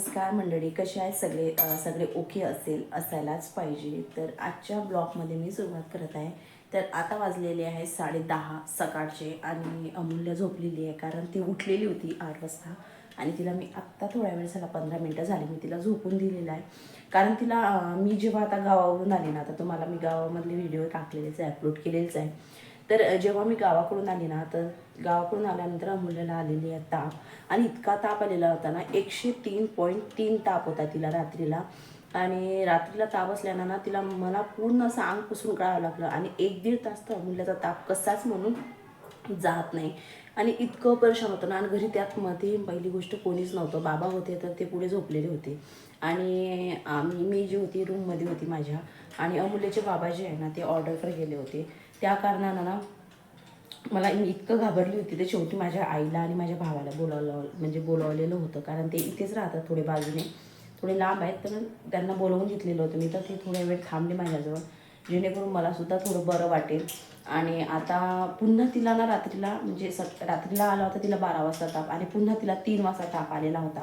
नमस्कार मंडळी कसे आहेत सगळे? सगळे ओके असेल असायलाच पाहिजे. तर आजच्या ब्लॉगमध्ये मी सुरुवात करत आहे. तर आता वाजलेले आहे साडे दहा सकाळचे आणि अमूल्य झोपलेली आहे कारण ती उठलेली होती आठ वाजता आणि तिला मी आत्ता थोड्या वेळ झाला पंधरा मिनटं झाली मी तिला झोपून दिलेलं आहे. कारण तिला मी जेव्हा आता गावावरून आले ना आता तुम्हाला मी गावामधले व्हिडिओ टाकलेलेच आहे अपलोड केलेलेच आहे. तर जेव्हा मी गावाकडून आली ना तर गावाकडून आल्यानंतर अमूल्याला आलेली आहे ताप. आणि इतका ताप आलेला होता ना एकशे तीन पॉईंट तीन ताप होता तिला रात्रीला. आणि रात्रीला ताप असल्यानं ना तिला मला पूर्ण असं अंग पुसून काढावं लागलं. आणि एक दीड तास तर अमूल्याचा ताप कसाच म्हणून जात नाही. आणि इतकं परेशान होतं ना आणि घरी त्यात मध्ये पहिली गोष्ट कोणीच नव्हतं. बाबा होते तर ते पुढे झोपलेले होते. आणि आम्ही मी जी होती रूममध्ये होती माझ्या आणि अमूल्याचे बाबा जे आहे ना ते ऑर्डरवर गेले होते. त्या कारणानं ना मला मी इतकं घाबरली होती. तर शेवटी माझ्या आईला आणि माझ्या भावाला बोलावलं म्हणजे बोलावलेलं होतं. कारण ते इथेच राहतात थोडे बाजूने. थोडे लांब आहेत तर त्यांना बोलवून घेतलेलं होतं. मी तर ते थोड्या वेळ थांबले माझ्याजवळ. जेणेकरून मला सुद्धा थोडं बरं वाटेल. आणि आता पुन्हा तिला ना रात्रीला म्हणजे स रात्रीला आला होता तिला बारा वाजता ताप आणि पुन्हा तिला तीन वाजता ताप आलेला होता.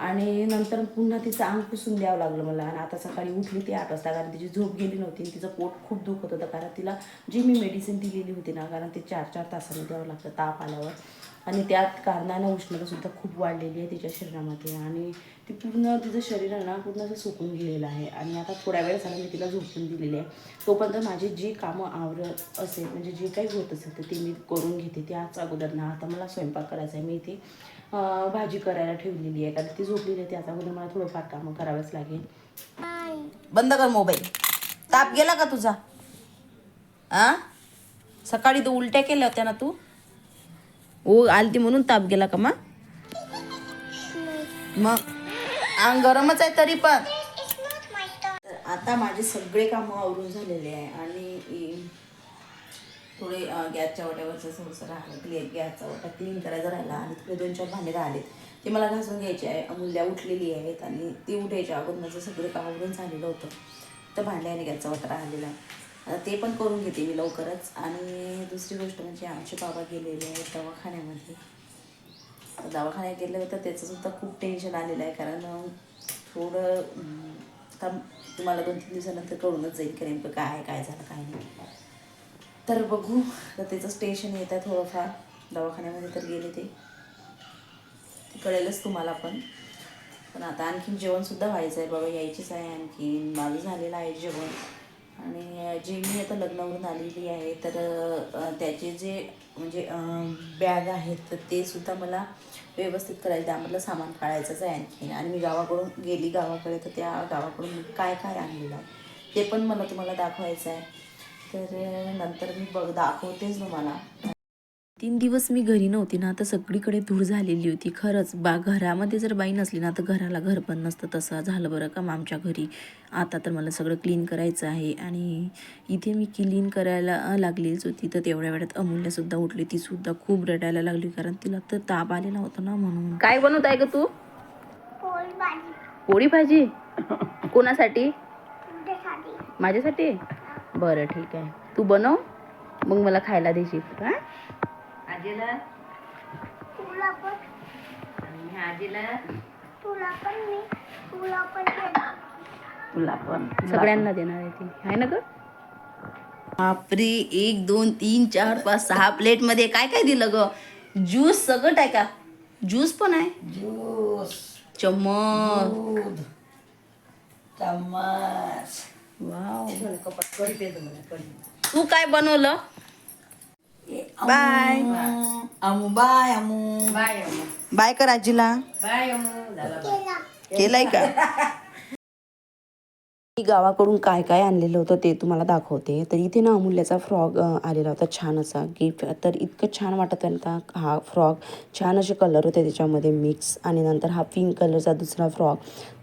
आणि नंतर पुन्हा तिचं अंग पुसून द्यावं लागलं मला. आणि आता सकाळी उठली ती आठ वाजता कारण तिची झोप गेली नव्हती आणि तिचं पोट खूप दुखत होतं. कारण तिला जी मी मेडिसिन दिलेली होती ना कारण ते चार चार तासांनी द्यावं लागतं ताप आल्यावर. आणि त्यात कारणानं उष्णतासुद्धा खूप वाढलेली आहे तिच्या शरीरामध्ये. आणि ती पूर्ण तिचं शरीर आहे ना पूर्ण असं सुकून गेलेलं आहे. आणि आता थोड्या वेळ झाला मी तिला झोपून दिलेली आहे. तोपर्यंत माझे जे कामं आवरत असेल म्हणजे जे काही होत असेल तर ते मी करून घेते. त्याच अगोदर ना आता मला स्वयंपाक करायचा आहे. मी इथे भाजी करायला ठेवलेली आहे. कारण ती झोपलेली आहे त्याचा अगोदर मला थोडंफार कामं करावंच लागेल. बंद कर मोबाईल. ताप गेला का तुझा? आ? सकाळी तू उलट्या केल्या होत्या ना तू? ओ आलती म्हणून ताप गेला का मा मग? अंग गरमच आहे तरी पण. आता माझे सगळे कामं आवरून झालेले आहे आणि थोडे गॅसच्या वाट्यावरचं थोडंसं राहिलं क्लिअर गॅसचा वाटा क्लीन करायचा राहिला आणि थोडे दोन चार भांडे राहिलेत ते मला घासून घ्यायचे आहे. अमूल्या उठलेली आहेत आणि ती उठायच्या अगोदर माझं सगळं काम झालेलं होतं. तर भांडे आणि गॅसचा वाटा राहिलेला आता ते पण करून घेते मी लवकरच. आणि दुसरी गोष्ट म्हणजे आमचे बाबा गेलेले आहेत दवाखान्यामध्ये. दवाखान्यात गेलं होतं त्याचंसुद्धा खूप टेन्शन आलेलं आहे. कारण थोडं आता तुम्हाला दोन तीन दिवसानंतर कळूनच जाईल की नेमकं काय आहे, काय झालं काय नाही. तर बघू. तर त्याचं टेन्शन येत आहे थोडंफार. दवाखान्यामध्ये तर गेले ते. कळेलच तुम्हाला पण. पण आता आणखीन जेवणसुद्धा व्हायचं आहे बाबा यायचीच आहे आणखीन. माझं झालेलं आहे जेवण. आणि जे मी आता लग्नावरून आलेली आहे तर त्याचे जे म्हणजे बॅग आहेत तर ते सुद्धा मला व्यवस्थित करायचं त्यामधलं सामान काढायचंच आहे आणखीन. आणि मी गावाकडून गेली गावाकडे तर त्या गावाकडून काय काय आणलेलं आहे ते पण मला तुम्हाला दाखवायचं आहे. तर नंतर मी बघ दाखवतेच तुम्हाला. तीन दिवस मी घरी नव्हती ना तर सगळीकडे धूळ झालेली होती. खरंच बा घरामध्ये जर बाई नसली ना तर घराला घर पण नसतं. तसं झालं बरं का मग आमच्या घरी. आता तर मला सगळं क्लीन करायचं आहे. आणि इथे मी क्लीन करायला लागलीच होती. तर तेवढ्या वेळात अमूल्यसुद्धा उठली. ती सुद्धा खूप रडायला लागली कारण तिला तर ताप आलेला होता ना म्हणून. काय बनवत आहे ग तू? पोळी भाजी. पोळी भाजी? कोणासाठी? माझ्यासाठी? बरं ठीक आहे. तू बनव. मग मला खायला देशील. हां? आजीला? तुला पण आणि आजीला? तुला पण. मी तुला पण देणार. तुला पण सगळ्यांना देणार आहे ती. आहे ना ग? बापरे एक दोन तीन चार पाच सहा प्लेटमध्ये काय काय दिलं ग? ज्यूस सगळं आहे का? ज्यूस पण आहे? ज्यूस. चम्मच. दूध. चम्मच. तू काय बनवलं? Bye. Amu bye Amu bye कर आजीला. केला. केलाय का? मी गावाकडून काय काय आणलेलं होतं ते तुम्हाला दाखवते. तर इथे ना अमूल्याचा फ्रॉक आलेला होता छान असा. गिफ्ट. तर इतकं छान वाटत होता हा फ्रॉक छान असे कलर होते त्याच्यामध्ये मिक्स. आणि नंतर हा पिंक कलरचा दुसरा फ्रॉक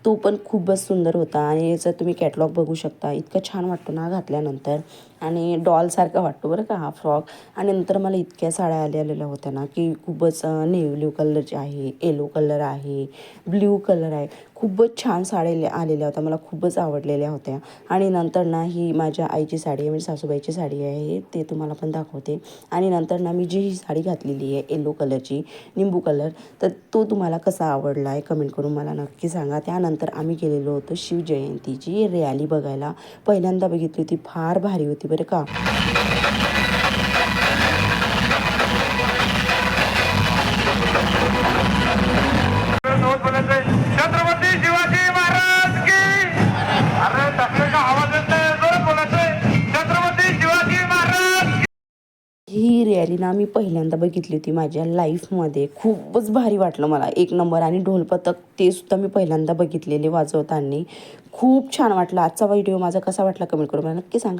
तो पण खूपच सुंदर होता. आणि याचा तुम्ही कॅटलॉग बघू शकता इतकं छान वाटतो ना घातल्यानंतर. आणि डॉलसारखा वाटतो बरं का हा फ्रॉक आणि नंतर मला इतक्या साड्या आल्या आलेल्या होत्या ना की खूपच नेव्ही ब्ल्यू कलरची आहे येलो कलर आहे ब्ल्यू कलर आहे. खूपच छान साड्या आलेल्या होत्या मला खूपच आवडलेल्या होत्या. आणि नंतर ना ही माझ्या आईची साडी आहे म्हणजे सासूबाईची साडी आहे ते तुम्हाला पण दाखवते. आणि नंतर ना मी जी ही साडी घातलेली आहे येलो कलरची निंबू कलर तर तो तुम्हाला कसा आवडला आहे कमेंट करून मला नक्की सांगा. त्यानंतर आम्ही गेलेलो होतो शिवजयंतीची रॅली बघायला. पहिल्यांदा बघितली होती फार भारी होती बरं का. ना मी पहिल्यांदा बघितली होती माझ्या लाईफमध्ये खूपच भारी वाटलं मला. एक नंबर आणि ढोलपथक ते सुद्धा मी पहिल्यांदा बघितलेले वाजवताना. खूप छान वाटलं. आजचा व्हिडिओ माझा कसा वाटला कमेंट करून मला नक्की सांगा.